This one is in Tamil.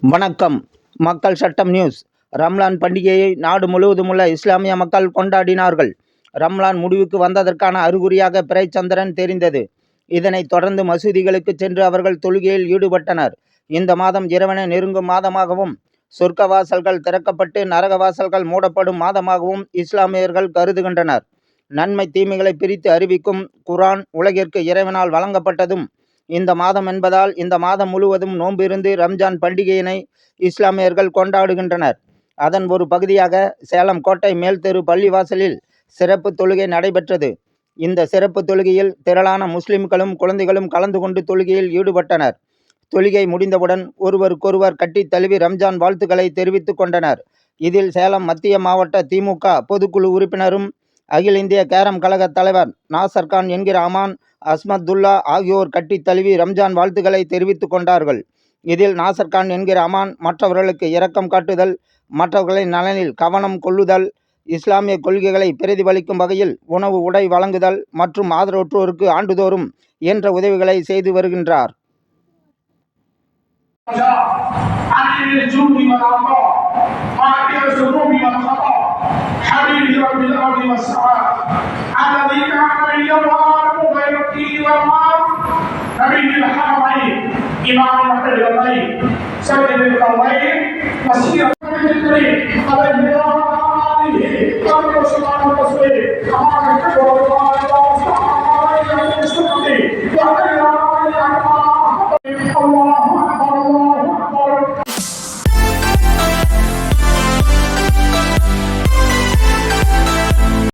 வணக்கம். மக்கள் சட்டம் நியூஸ். ரம்லான் பண்டிகையை நாடு முழுவதும் உள்ள இஸ்லாமிய மக்கள் கொண்டாடினார்கள். ரம்லான் முடிவுக்கு வந்ததற்கான அறிகுறியாக பிறைச்சந்திரன் தெரிந்தது. இதனைத் தொடர்ந்து மசூதிகளுக்கு சென்று அவர்கள் தொழுகையில் ஈடுபட்டனர். இந்த மாதம் இறைவனை நெருங்கும் மாதமாகவும் சொர்க்க வாசல்கள் திறக்கப்பட்டு நரக வாசல்கள் மூடப்படும் மாதமாகவும் இஸ்லாமியர்கள் கருதுகின்றனர். நன்மை தீமைகளை பிரித்து அறிவிக்கும் குரான் உலகிற்கு இறைவனால் வழங்கப்பட்டதும் இந்த மாதம் என்பதால் இந்த மாதம் முழுவதும் நோன்பிருந்து ரம்ஜான் பண்டிகையினை இஸ்லாமியர்கள் கொண்டாடுகின்றனர். அதன் ஒரு பகுதியாக சேலம் கோட்டை மேல்தெரு பள்ளிவாசலில் சிறப்பு தொழுகை நடைபெற்றது. இந்த சிறப்பு தொழுகையில் திரளான முஸ்லிம்களும் குழந்தைகளும் கலந்து கொண்டு தொழுகையில் ஈடுபட்டனர். தொழுகை முடிந்தவுடன் ஒருவருக்கொருவர் கட்டித் தழுவி ரம்ஜான் வாழ்த்துக்களை தெரிவித்துக் கொண்டனர். இதில் சேலம் மத்திய மாவட்ட திமுக பொதுக்குழு உறுப்பினரும் அகில இந்திய கேரம் கழக தலைவர் நாசர் கான் என்கிற அமான் அஸ்மத்துல்லா ஆகியோர் கட்டித் தழுவி ரம்ஜான் வாழ்த்துக்களை தெரிவித்துக் கொண்டார்கள் இதில் நாசர் கான் என்கிற அமான் மற்றவர்களுக்கு இரக்கம் காட்டுதல் மற்றவர்களின் நலனில் கவனம் கொள்ளுதல் இஸ்லாமிய கொள்கைகளை பிரதிபலிக்கும் வகையில் உணவு உடை வழங்குதல் மற்றும் ஆதரவற்றோருக்கு ஆண்டுதோறும் இயன்ற உதவிகளை செய்து வருகின்றார் عن الجود والعطاء قائل الذنوب والخطا حبيب رب الارض والسماء امام الحرمين سيد القومين مسير الكريم على الهلال قبل سلام التصوير امام الكبر